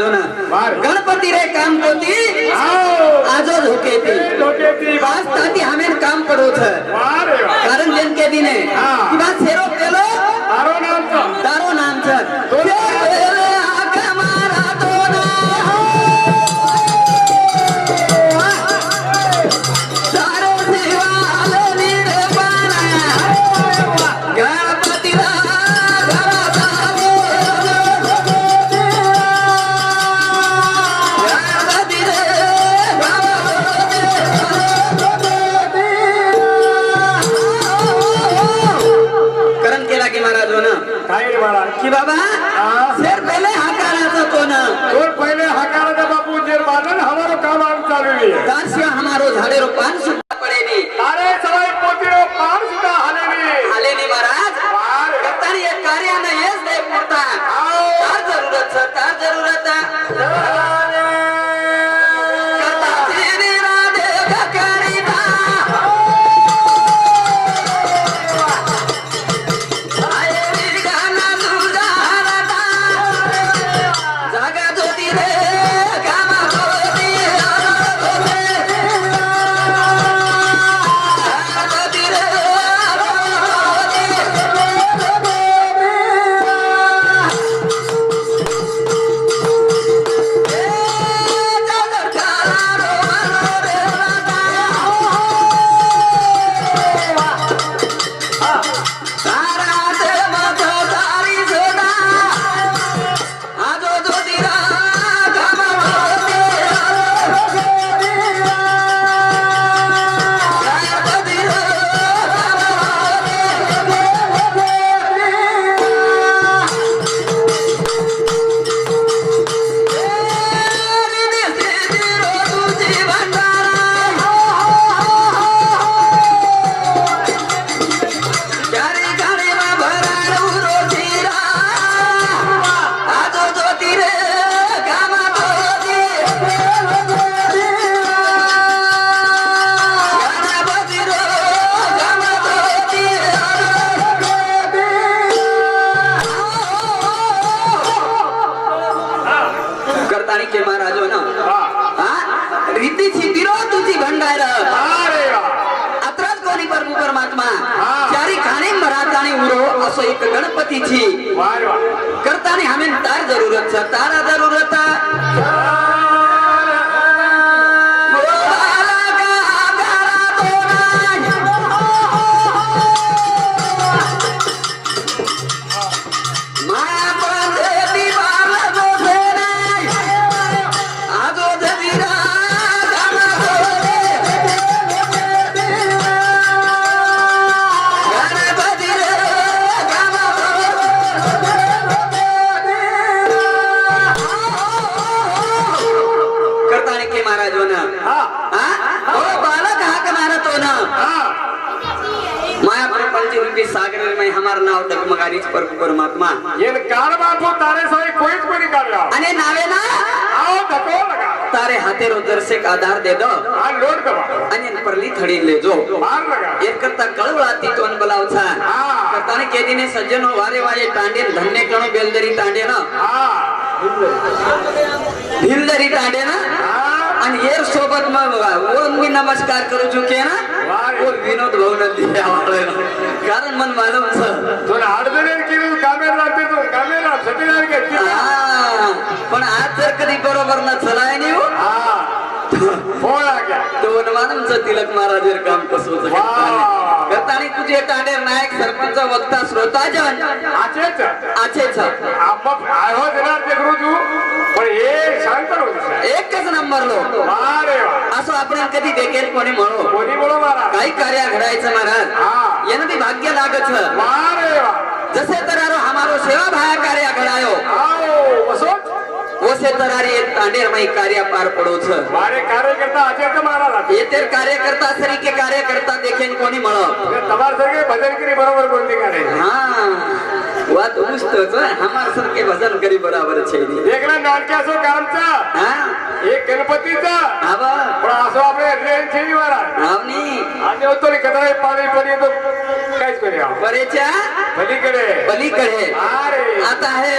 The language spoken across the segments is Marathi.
हो ना. गणपती रे काम कोती आजो ती डोक्याची आज ताती हमें काम करो वा कारण जनके दिने हा. किंवा सेरो पेलो दारो नाम छ दोन- फेर पेले गणपतीची. वार वा करतानी हमें तार जरूरत छ. तारा करतानी के महाराज हो ना हा हा? ओ बालक हाक मारतो ना हा माया प्रपंच रूपी सागर में हमारा नाव डगमगारीच प्रभू परमात्मा येन कार बापू तारे सवाई कोईच कोणी काढला आणि नावे ना आओ धको लगा तारे हाथे रो दर्शक आधार दे दो हा लोड करा आणि परली थडी ले जो मार लगा एक करता कळवळा ती तोन बलावचा हा. करताने केदीने सज्जनो वारे वारे तांडे धन्य कणो बेलदरी तांडे ना हा भिलदरी तांडे ना हा आणि येर सोबत मग मी नमस्कार करू चुके ना. वो विनोद भाऊ नदी कारण मन मालूम छ तुला अडचणी केली कामे राहते तू हा. पण आज जर कधी बरोबर न चलाय नाही हो. दोन मानमचं तिलक महाराज काम कसं. करताना तुझे तांडे नायक सरपंच वक्ता श्रोता जन. आचेच. आछेच मग मरलो. असं आपण कधी देखेल कोणी म्हणू? कोणी काही कार्य घडायचं महाराज. यानं बी भाग्य लागत जसे तरारो हमारो सेवा भाया कार्य घडायो. ओसे एक तांडेर मई कार्य पार पडो छ मारे कार्यकर्ता मारा ये तेर कार्यकर्ता सरी के कार्यकर्ता देखेन कोणी मळो सरके भजन करी बरोबर बोलते काढे हां. વાત ઉસ્તો છે હમાર સરકે ભજન કરી બરાબર છે एक గణపతిగా ఇప్పుడు అసలు ఏం आणि होतो कदा पाणी पाणी येतो. काहीच करूया बरेच्या पलीकडे. पलीकडे. आता आहे.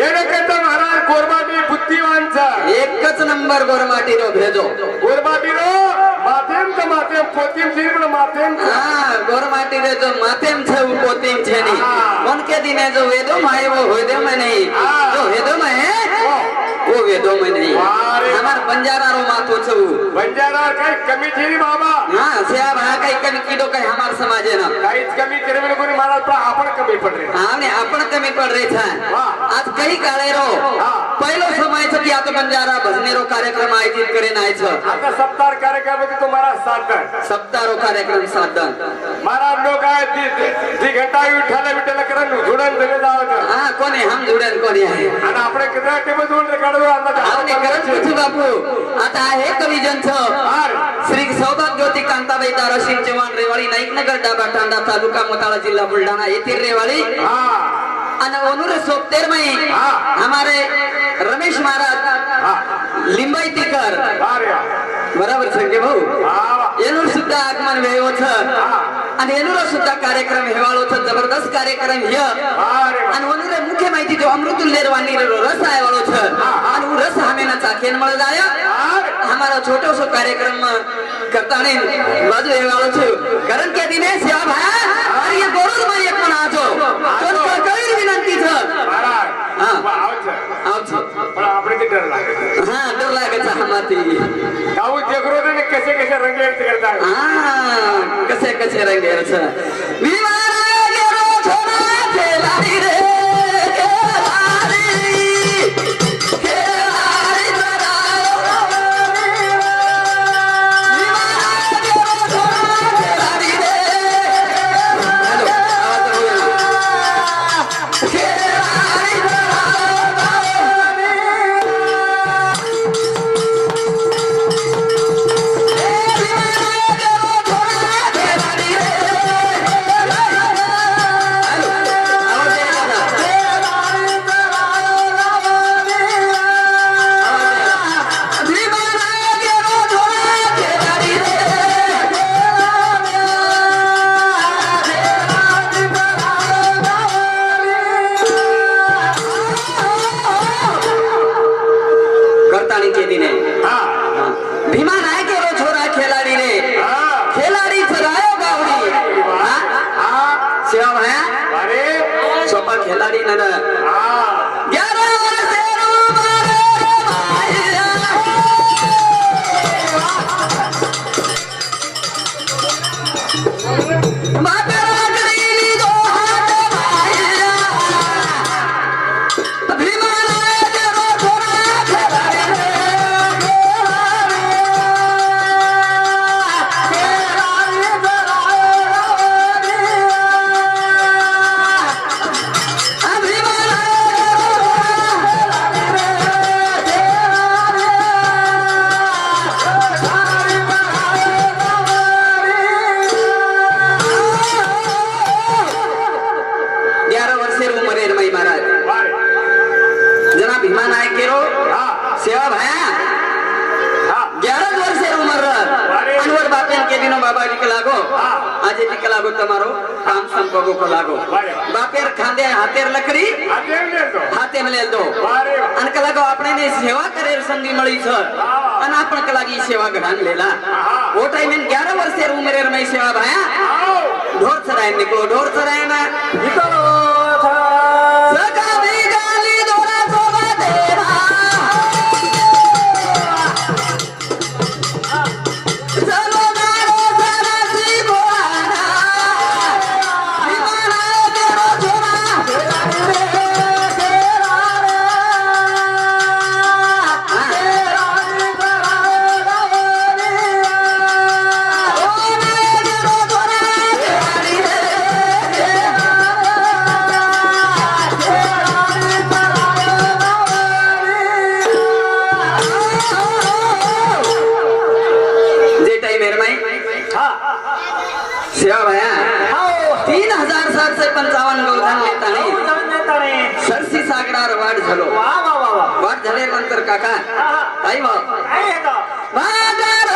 येणकंत महाराज गोरबाटी बुद्धिवानचा एकच नंबर गोरमाटी रो भेजो. गोरबाटी रो माथेम तो माथेम पोतीम छे पण माथेम हां गोरबाटी रे जो माथेम छे वो पोतीम छे नी मन के दिने जो वेदो माय वो होदे में नहीं जो वेदो में है ઉજવીએ દો મહિને અમાર બંજારાનો માથો છું બંજારા કઈ કમી થયેલી બાબા હા સાહેબ હા કઈ કમી કીધો કઈ અમાર સમાજે ના કઈ કમી કરવી કોઈ મારા પણ આપણ કમી પડ રહી હા ને આપણ કમી પડ રહી છે આજ કઈ કાળે રો હા पहिलं समायचं की आता बंजारा भजनेरो कार्यक्रम आयोजित करेन आयचं आता सप्तार कार्यक्रम होती तुम्हाला साधन सप्तारो कार्यक्रम साधन महाराज लोक आहेत जी- जी घंटा विठ्ठल विठ्ठल करत झुडन दिले जावं हा कोणी हम जुडेन कोणी आहे? आणि आपण किती काढू बापू? आता आहे कवी जंथ श्री सौभाग ज्योती कांताबाई दाराशिंग चव्हाण रेवाळी नाईक नगर डाबा तांडा तालुका मोताळा जिल्हा बुलढाणा येथील रेवाळी अनुर सोपतेर में हमारे रमेश महाराज लिंबाई तिकर बराबर संगे भाऊ येणूर सुद्धा आगमन वेळ होत आणि येणूर सुद्धा कार्यक्रम हेवाळ होत जबरदस्त कार्यक्रम हे आणि वनुर मुख्य माहिती जो अमृतुल्लेर वाणी रस आहे वाळो छ आणि रस हमेना चाकेन मळ जाय हमारा छोटो सो कार्यक्रम करता नहीं बाजू हेवाळो छ कारण के दिने सेवा भाया આવ છો પણ આપણે તે ડર લાગે હા ડર લાગે છે હમાતી આવું દેખરો ને કસે કસે રંગે કરતા હા કસે કસે રંગે છે 你妈来 હા સેવા ભાયા હા ગ્યારહ વર્ષેર ઉંમર અનવર બાપેન કે દિનો બાબા ટીક લાગો હા. આજે ટીક લાગો તમારો કામ સંપર્કો કો લાગો વારે. બાપેર ખાંદે હાથેર લકડી આ કેમ લેતો હાથે મેલે દો વારે અને કલાકો આપણે ને સેવા કરેલ સંધિ મળી છે હા. અને આપણ કલાકી સેવા ગ્રહણ લેલા હા. ઓ ટાઈમે ગ્યારહ વર્ષેર ઉંમરે રમાઈ સેવા ભાયા આવો ઢોર ચરાય નીકળો ઢોર ચરાય ના નીકળો झाल्यानंतर काका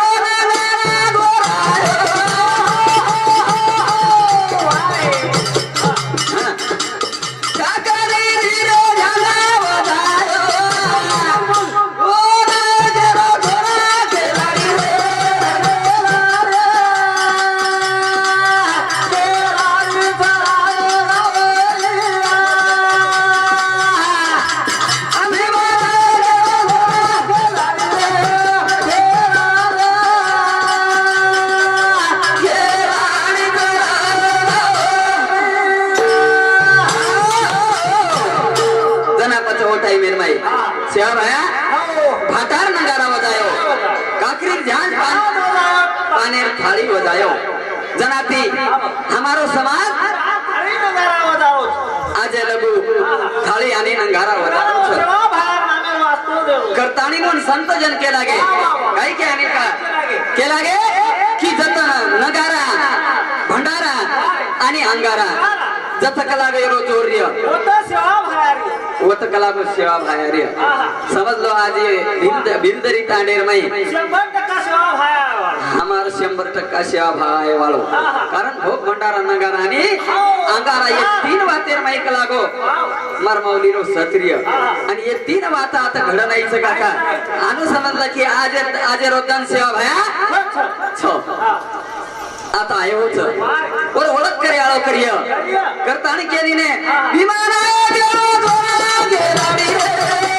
શહેર આયા ભાતાર નગારા વજાયો કાકરી ધ્યાન પાનેર થાળી વજાયો જનાથી, અમારો સમાજ આજે લઘુ થાળી આની નંગારા વજાયો છે. કરતાણી નું સંત જન કે લાગે? કઈ કે આની કે લાગે? કી જતન, નગારા, ભંડારા અને અંગારા. जत कलागे रो चोर्य वत कलागो सेवा भायार्य समजलो आज ये भिंद भिंदरी तांडेर मई हमार शंभर टक्का सेवा आहे वाळो कारण भोग भंडारा नगारा आणि अंगारा हे तीन वातेर माईक लागो मरमावली रो सत्रिय आणि हे तीन वाता आता घड नाहीच काका अनु समजलं की आज आज रोजन सेवा भया छ आता आहे होच वर ओळख करे आळो करिय કરતાણી કેરીને વિમાન આવ્યો ધોરા ગેરાડી રે.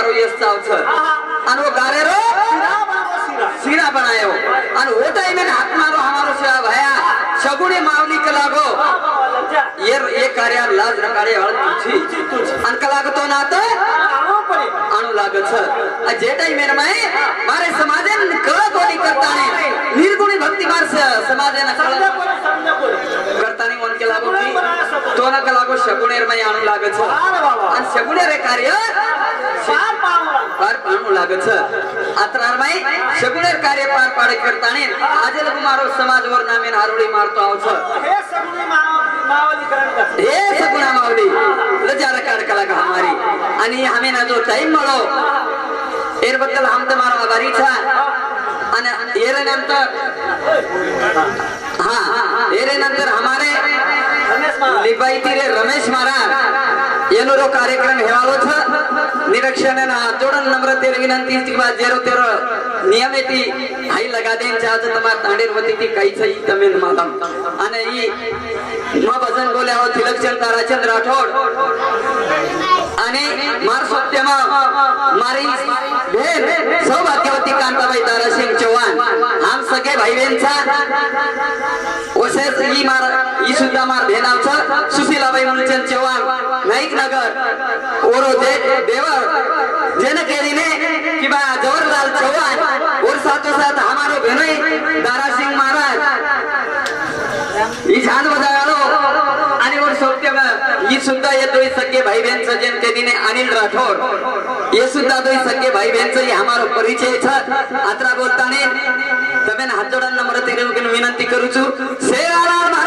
गाह्रो यस चाल छ अनि सिरा बनायो अनि हो टाइम हातमा हाम्रो सेवा भया सगुडे माउलीको लागो ये ये कार्या लाज न कार्य हळ तुझी. तो अन लागत छ जे टाइम मारे समाजे कळ कोणी निर्गुणी भक्ति मार समाजे न कळ. करता ने लागो की? तो न लागो शगुणेर अन लागत छ कार्य पार पार छ आत्रार मैं शगुणेर कार्य पार पाडे करता ने आज मारो समाज वर नामेन आरोळी मारतो आव छ એ સગુણા માવલી રજા રકાર કલાક અમારી. અને અમે ના જો ટાઈમ મળો એ બદલ આમ તમારો આભારી છે. અને એરે નંતર હા એરે નંતર અમારે લીબાઈ તીરે રમેશ મહારાજ. એનો કાર્યક્રમ હેવાળો છે. ನಿರಕ್ಷಣೆನ ಜೋಡನ್ ನಮ್ರತೆಯ ವಿನಂತಿ ಸಿಗುವ ಜೇರುತ್ತಿರೋ નિયમેથી અહીં લગાડીને ચાર્જ તમારા તાંડેર વતીથી કઈ થઈ તમે માલમ અને ઈ નો ભજન બોલ્યા હો તિલકચંદ તારાચંદ રાઠોડ અને માર સત્યમાં મારી બેન સૌભાગ્યવતી કાંતાભાઈ તારાસિંહ ચૌહાણ सगळे भाई बहीण ओसेस ही मार ही सुद्धा मार भेनावचं सुशीलाबाई मुलचंद चव्हाण नाईक नगर ओरो जे देवर जेन केरीने कि बा जवहरलाल चव्हाण और साथो साथ हमारो भेनोई दारा सिंह महाराज. ही छान बजावलो आणि वर सोबते ही सुद्धा येतोय सगळे भाई बहन सजन केरीने अनिल राठोड. ये सुद्धा दोई सगळे भाई बहन ही हमारो परिचय छ आत्रा बोलताने તમે હાથ જોડન નમ્ર વિનંતી કરું છું સેવાળા